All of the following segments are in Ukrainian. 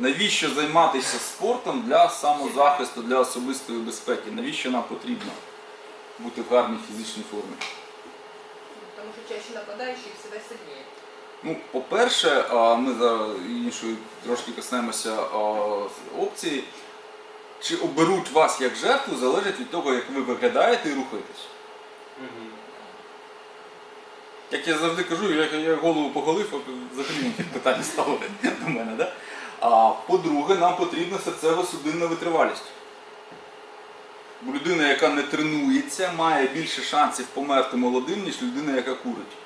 навіщо займатися спортом для самозахисту, для особистої безпеки? Навіщо нам потрібно бути в гарній фізичній формі? Потому что чаще нападающий всегда сильнее. Ну, по-перше, ми зараз іншої трошки коснемося опції. Чи оберуть вас як жертву, залежить від того, як ви виглядаєте і рухаєтесь. Як я завжди кажу, я, я голову поголив, а взагалі ніяких питань не стало до мене. Да? А по-друге, нам потрібна серцево-судинна витривалість. Бо людина, яка не тренується, має більше шансів померти молодим, ніж людина, яка курить.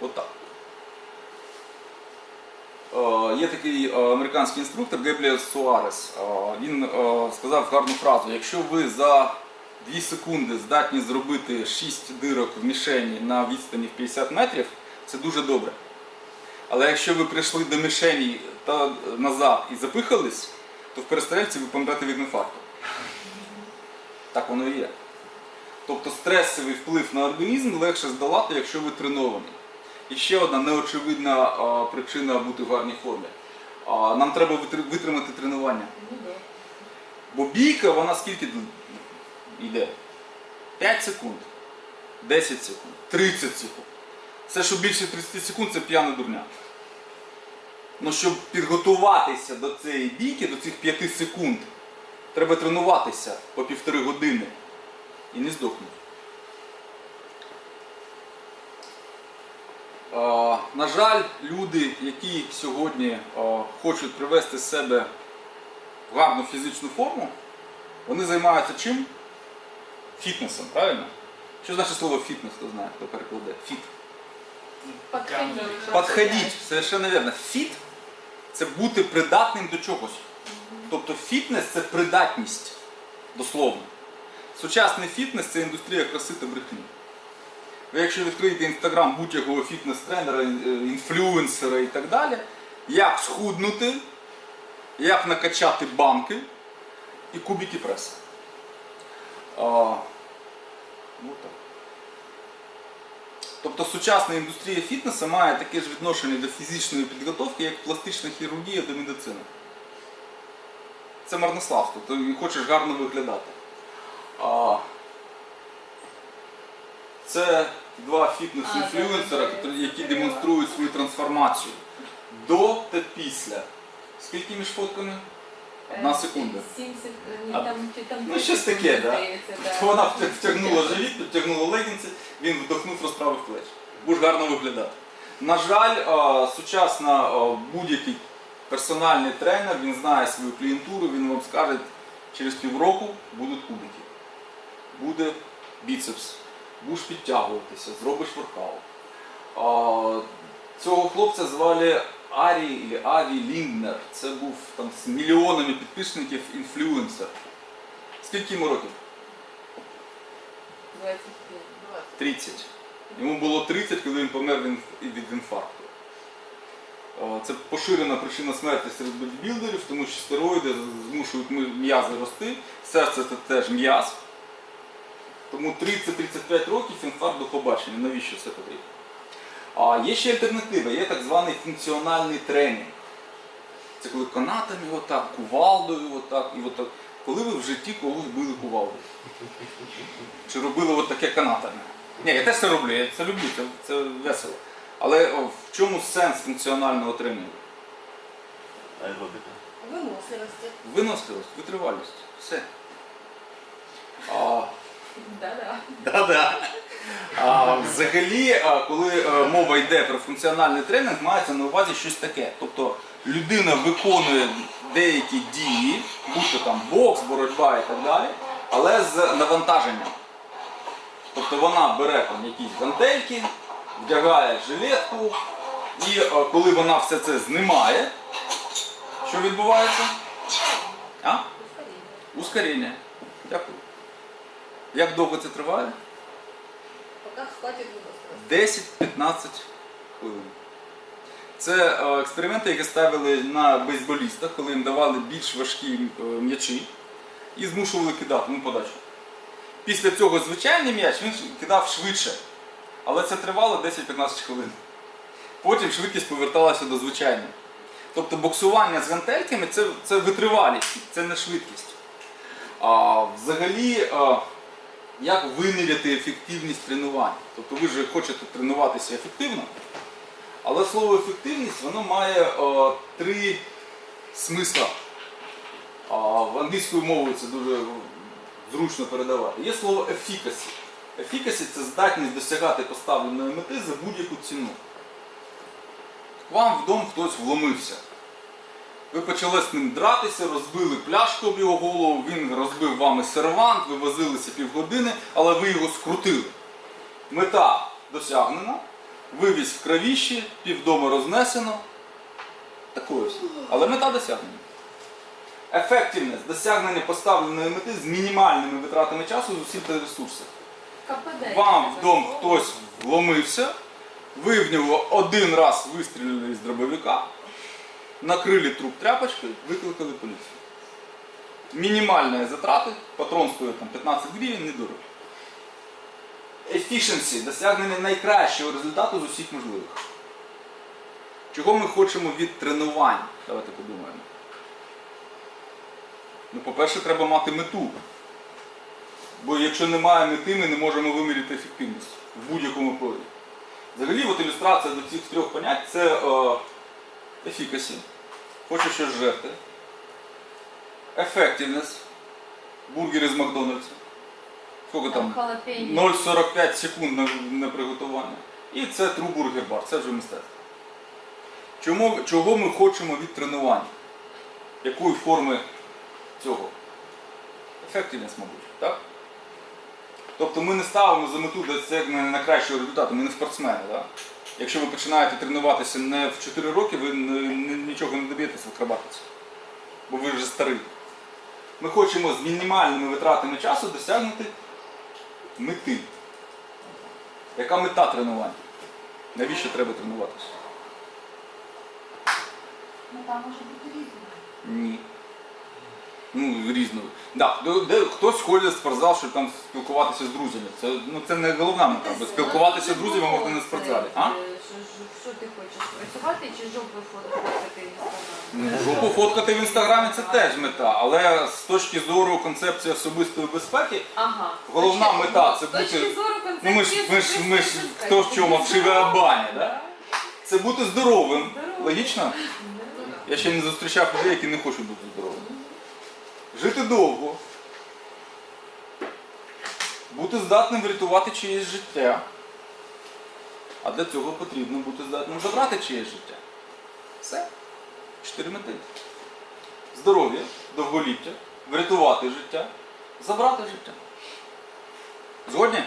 Отак. Е, Є такий американський інструктор Гебліас Суарес. Він сказав гарну фразу: якщо ви за 2 секунди здатні зробити 6 дирок в мішені на відстані в 50 метрів, це дуже добре. Але якщо ви прийшли до мішені та назад і запихались, то в перестрельці ви помрете від інфаркту. Так воно і є. Тобто стресовий вплив на організм легше здолати, якщо ви треновані. І ще одна неочевидна а, причина бути в гарній формі. А, нам треба витримати тренування. Ну. Бо бійка, вона скільки йде? 5 секунд, 10 секунд, 30 секунд. Все, що більше 30 секунд, це п'яна дурня. Ну, щоб підготуватися до цієї бійки, до цих 5 секунд, треба тренуватися по півтори години і не здохнути. На жаль, люди, які сьогодні хочуть привести себе в гарну фізичну форму, вони займаються чим? Фітнесом, правильно? Що значить слово фітнес, хто знає, хто перекладе? Фіт. Подходить. Подходіть, совершенно верно. Фіт це бути придатним до чогось. Тобто фітнес це придатність, дословно. Сучасний фітнес це індустрія краси та брехні. Ви якщо відкриєте інстаграм будь-якого фітнес-тренера, е, інфлюенсера і так далі, як схуднути, як накачати банки і кубики преса. А, ну так. Тобто сучасна індустрія фітнесу має таке ж відношення до фізичної підготовки, як пластична хірургія до медицини. Це марнославство, ти хочеш гарно виглядати. Це два фітнес-інфлюенсера, які демонструють свою трансформацію. До та після. Скільки між фотками? Одна секунда. 70, А, там, чи там ну, щось таке, да. здається, да. Вона втя- втягнула живіт, підтягнула легінці, він вдохнув, розправив плечі. Будеш гарно виглядати. На жаль, е, сучасна е, будь-який персональний тренер, він знає свою клієнтуру, він вам скаже, через півроку будуть кубики. Буде біцепс, будеш підтягуватися, зробиш воркаут. Е, Цього хлопця звали Арі і Аві Лінднер. Це був там з мільйонами підписників інфлюенсер. Скільки йому років? 25. 30. Йому було 30, коли він помер від від інфаркту. Е, Це поширена причина смерті серед бодібілдерів, тому що стероїди змушують м'язи рости. Серце це теж м'яз. Тому 30-35 років інфаркт до побачення. Навіщо це потрібно? А є ще альтернатива, є так званий функціональний тренінг. Це коли канатами отак, кувалдою отак, і отак. Коли ви в житті когось били кувалдою? Чи робили от таке канатами? Ні, я теж це роблю, я це люблю, це, це весело. Але о, в чому сенс функціонального тренінгу? Аеробіка. Выносливости. Виносливість, витривалість. Все. А, Да-да. Да-да. Взагалі, а, коли е, мова йде про функціональний тренінг, мається на увазі щось таке. Тобто людина виконує деякі дії, будь-то там бокс, боротьба і так далі, але з навантаженням. Тобто вона бере там якісь гантельки, вдягає жилетку, і е, коли вона все це знімає, що відбувається? А? Ускоріння. Дякую. Як довго це триває? Пока хватит выносливости. 10-15 хвилин. Це е, експерименти, які ставили на бейсболістах, коли їм давали більш важкі е, м'ячі і змушували кидати ну, подачу. Після цього звичайний м'яч він кидав швидше, але це тривало 10-15 хвилин. Потім швидкість поверталася до звичайної. Тобто боксування з гантельками це, це витривалість, це не швидкість. А, взагалі, а, як виміряти ефективність тренувань? Тобто ви ж хочете тренуватися ефективно, але слово ефективність воно має а, три смисла. А, в англійською мовою це дуже зручно передавати. Є слово efficacy. Efficacy – це здатність досягати поставленої мети за будь-яку ціну. К вам в дом хтось вломився. Ви почали з ним дратися, розбили пляшку об його голову, він розбив вами сервант, ви возилися півгодини, але ви його скрутили. Мета досягнена, вивіз в кровіщі, півдому рознесено. Такою ось. Але мета досягнена. Ефективність досягнення поставленої мети з мінімальними витратами часу, зусиль та ресурсів. Вам в дом хтось вломився, ви в нього один раз вистрілили з дробовика, накрили труп тряпочкою, викликали поліцію. Мінімальні затрати, патрон стоїть там 15 гривень, недорого. Efficiency – досягнення найкращого результату з усіх можливих. Чого ми хочемо від тренувань? Давайте подумаємо. Ну, по-перше, треба мати мету. Бо якщо немає мети, ми не можемо виміряти ефективність в будь-якому полі. Взагалі, от ілюстрація до цих трьох понять це е, ефікасі, хочу щось жерти, ефективність, бургери з Макдональдса. Скільки там? 0,45 секунд на, на приготування. І це True Burger Bar, це вже мистецтво. Чому, чого ми хочемо від тренувань? Якої форми цього? Ефективність, мабуть, так? Тобто ми не ставимо за мету досягнення найкращого результату, ми не спортсмени. Так? Якщо ви починаєте тренуватися не в 4 роки, ви нічого не доб'єтеся в акробатиці. Бо ви вже старий. Ми хочемо з мінімальними витратами часу досягнути мети. Яка мета тренування? Навіщо треба тренуватися? Мета може бути різна. Ні. Ну, різно. Да, де, де хтось ходить в спортзал, щоб там спілкуватися з друзями. Це, ну, це не головна мета, бо спілкуватися з друзями можна не в спортзалі. А? Що, ти хочеш? Працювати чи жопу фотографувати в інстаграмі? Ну, Жопу фоткати в інстаграмі це теж мета, але з точки зору концепції особистої безпеки, Ага. Головна мета це з точки бути- зору ну ми ж, ми ж, ми ж хто в чому вшиве бані, да? це бути здоровим. Здоровим. Логічно? Я ще не зустрічав людей, які не хочуть бути здоровими. Жити довго. Бути здатним врятувати чиєсь життя. А для цього потрібно бути здатним забрати чиєсь життя. Все. Чотири мети. Здоров'я, довголіття, врятувати життя, забрати життя. Згодні?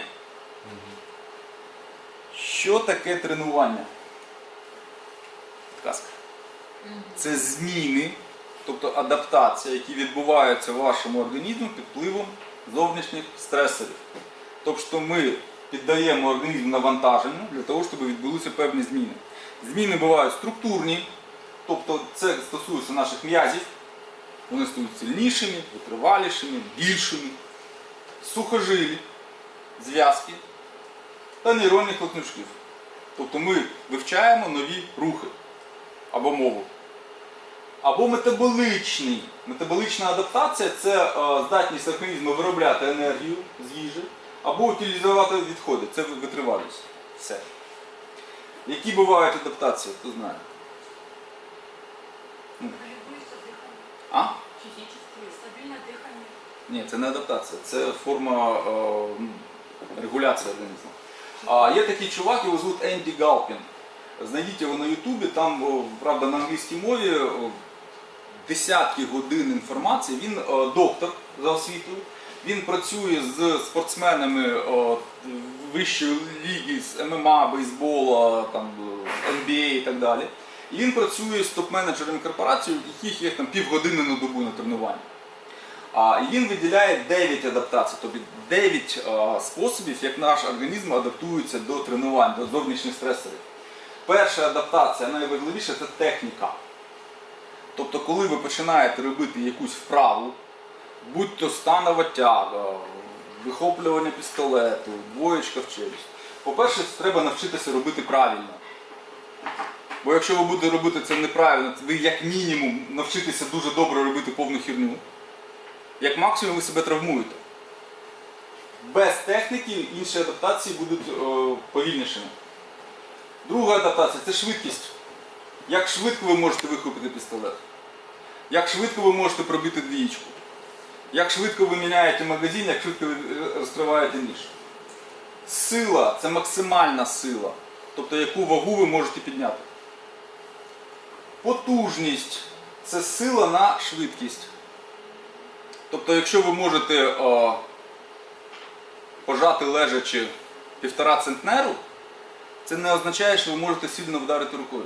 Що таке тренування? Казка. Це зміни, тобто адаптація, які відбуваються в вашому організмі під впливом зовнішніх стресорів. Тобто ми піддаємо організм навантаженню для того, щоб відбулися певні зміни. Зміни бувають структурні, тобто це стосується наших м'язів, вони стають сильнішими, витривалішими, більшими, сухожилі, зв'язки та нейронних клапничків. Тобто ми вивчаємо нові рухи або мову. Або метаболичний. Метаболична адаптація це е, здатність організму виробляти енергію з їжі, або утилізувати відходи. Це витривалість. Все. Які бувають адаптації, хто знає? Ну. А? Стабільне дихання. Ні, це не адаптація, це форма е, регуляції організму. А є такий чувак, його звуть Енді Галпін. Знайдіть його на Ютубі, там, правда, на англійській мові десятки годин інформації. Він доктор за освітою. Він працює з спортсменами вищої ліги з ММА, бейсбола, там, NBA і так далі. І він працює з топ-менеджерами корпорацій, у яких є там півгодини на добу на тренуванні. А, він виділяє 9 адаптацій, тобто 9 а, способів, як наш організм адаптується до тренувань, до зовнішніх стресорів. Перша адаптація, найважливіша це техніка. Тобто, коли ви починаєте робити якусь вправу, будь то станова тяга, вихоплювання пістолету, двоєчка в челюсть. По-перше, треба навчитися робити правильно. Бо якщо ви будете робити це неправильно, ви як мінімум навчитеся дуже добре робити повну херню. Як максимум ви себе травмуєте. Без техніки інші адаптації будуть е, повільнішими. Друга адаптація це швидкість. Як швидко ви можете вихопити пістолет? Як швидко ви можете пробити двічку? Як швидко ви міняєте магазин, як швидко ви е, розкриваєте ніж? Сила це максимальна сила. Тобто яку вагу ви можете підняти. Потужність це сила на швидкість. Тобто, якщо ви можете е, пожати лежачи півтора центнеру, це не означає, що ви можете сильно вдарити рукою.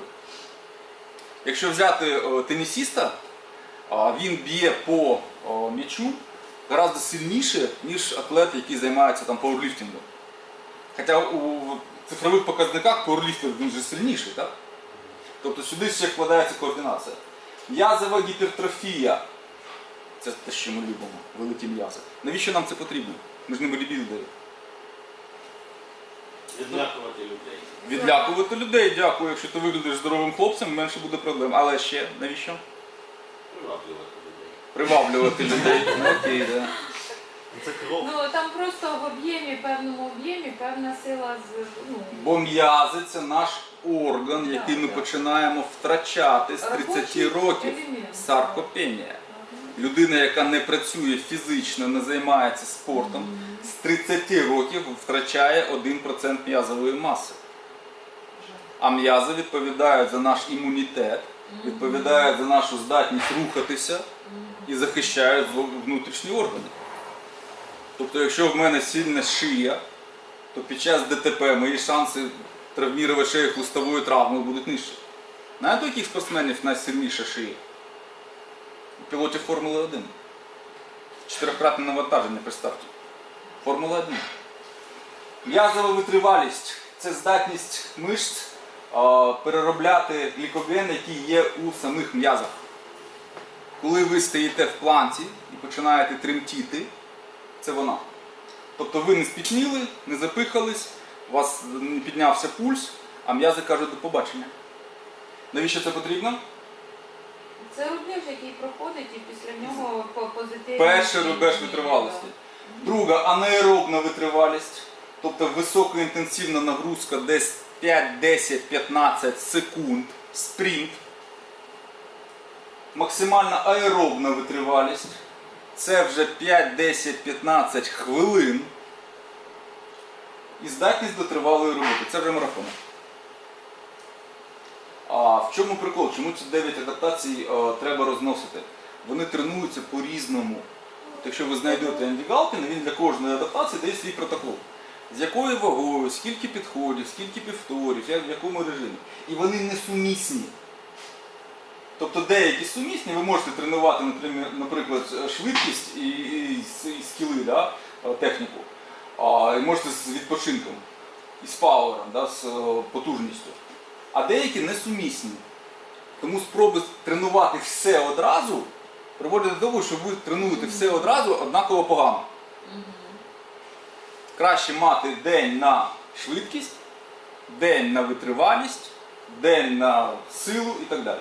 Якщо взяти е, тенісіста, він б'є по м'ячу гораздо сильніше, ніж атлет, який займається там пауерліфтингом. Хоча у цифрових показниках пауерліфтинг він же сильніший, так? Тобто сюди ще вкладається координація. М'язова гіпертрофія. Це те, що ми любимо, великі м'язи. Навіщо нам це потрібно? Ми ж не бодібілдери. Відлякувати людей. Відлякувати людей, дякую. Якщо ти виглядиш здоровим хлопцем, менше буде проблем. Але ще навіщо? Приваблювати людей. Приваблювати людей. Ну, Окей, да. Це кров. Ну там просто в об'ємі, певному об'ємі, певна сила з ну, Бо м'язи це наш орган, який ми починаємо втрачати з 30 робочий років. елемент. Саркопенія. Людина, яка не працює фізично, не займається спортом, з 30 років втрачає 1% м'язової маси. А м'язи відповідають за наш імунітет, відповідають за нашу здатність рухатися і захищають внутрішні органи. Тобто, якщо в мене сильна шия, то під час ДТП мої шанси травмувати шею хлистовою травмою будуть нижчі. Знаєте, у яких спортсменів найсильніша шия? У пілотів Формули 1. Чотирикратне навантаження, представте. Формула 1. М'язова витривалість це здатність мишць переробляти глікоген, який є у самих м'язах. Коли ви стоїте в планці і починаєте тремтіти, це вона. Тобто ви не спітніли, не запихались, у вас не піднявся пульс, а м'язи кажуть до побачення. Навіщо це потрібно? Це рубеж, який проходить, і після нього по позитивні. Перший рубеж витривалості. Друга анаеробна витривалість, тобто високоінтенсивна нагрузка десь 5, 10, 15 секунд, спринт. Максимальна аеробна витривалість. Це вже 5, 10, 15 хвилин. І здатність до тривалої роботи. Це вже марафон. А в чому прикол? Чому ці 9 адаптацій е, треба розносити? Вони тренуються по-різному. Якщо ви знайдете Енді Галкіна, він для кожної адаптації дає свій протокол. З якою вагою, скільки підходів, скільки повторів, в якому режимі. І вони несумісні. Тобто деякі сумісні, ви можете тренувати, наприклад, наприклад швидкість і, і, і скіли, да, е, техніку. А, і можете з відпочинком, і з пауером, да, з е, потужністю. А деякі несумісні. Тому спроби тренувати все одразу приводять до того, що ви тренуєте все одразу однаково погано. Краще мати день на швидкість, день на витривалість, день на силу і так далі.